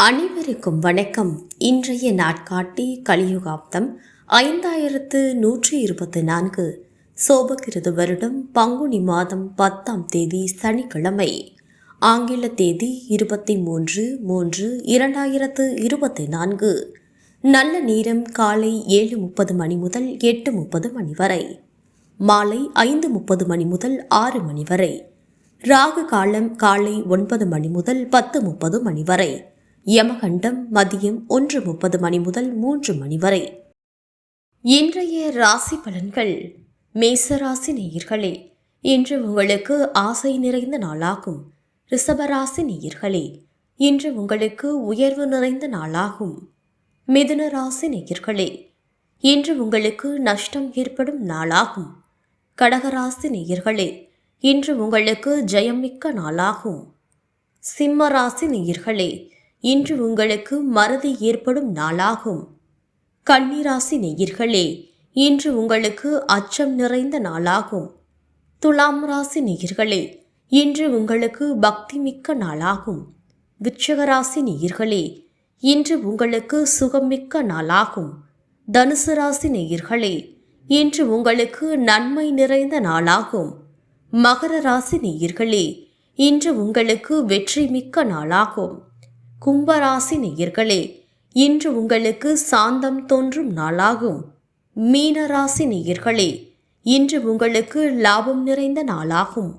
அனைவருக்கும் வணக்கம். இன்றைய நாட்காட்டி கலியுகாப்தம் ஐந்தாயிரத்து நூற்றி இருபத்தி நான்கு. சோபகிருது வருடம் பங்குனி மாதம் பத்தாம் தேதி சனிக்கிழமை. ஆங்கில தேதி இருபத்தி மூன்று மூன்று இரண்டாயிரத்து இருபத்தி நான்கு. நல்ல நேரம் காலை ஏழு முப்பது மணி முதல் எட்டு முப்பது மணி வரை. மாலை ஐந்து முப்பது மணி முதல் ஆறு மணி வரை. ராகு காலம் காலை ஒன்பது மணி முதல் பத்து முப்பது மணி வரை. யமகண்டம் மதியம் ஒன்று முப்பது மணி முதல் மூன்று மணி வரை. இன்றைய ராசி பலன்கள். மேசராசி நேயர்களே இன்று உங்களுக்கு ஆசை நிறைந்த நாளாகும். ரிஷபராசி நேயர்களே இன்று உங்களுக்கு உயர்வு நிறைந்த நாளாகும். மிதுன ராசி நேயர்களே இன்று உங்களுக்கு நஷ்டம் ஏற்படும் நாளாகும். கடகராசி நேயர்களே இன்று உங்களுக்கு ஜெயம் மிக்க நாளாகும். சிம்ம ராசி நேயர்களே இன்று உங்களுக்கு மறதி ஏற்படும் நாளாகும். கன்னிராசி நேயர்களே இன்று உங்களுக்கு அச்சம் நிறைந்த நாளாகும். துலாம் ராசி நேயர்களே இன்று உங்களுக்கு பக்தி மிக்க நாளாகும். விச்சகராசி ராசி நேயர்களே இன்று உங்களுக்கு சுகமிக்க நாளாகும். தனுசு ராசி நேயர்களே இன்று உங்களுக்கு நன்மை நிறைந்த நாளாகும். மகர ராசி நேயர்களே இன்று உங்களுக்கு வெற்றி மிக்க நாளாகும். கும்பராசி நேயர்களே இன்று உங்களுக்கு சாந்தம் தோன்றும் நாளாகும். மீனராசி நேயர்களே இன்று உங்களுக்கு லாபம் நிறைந்த நாளாகும்.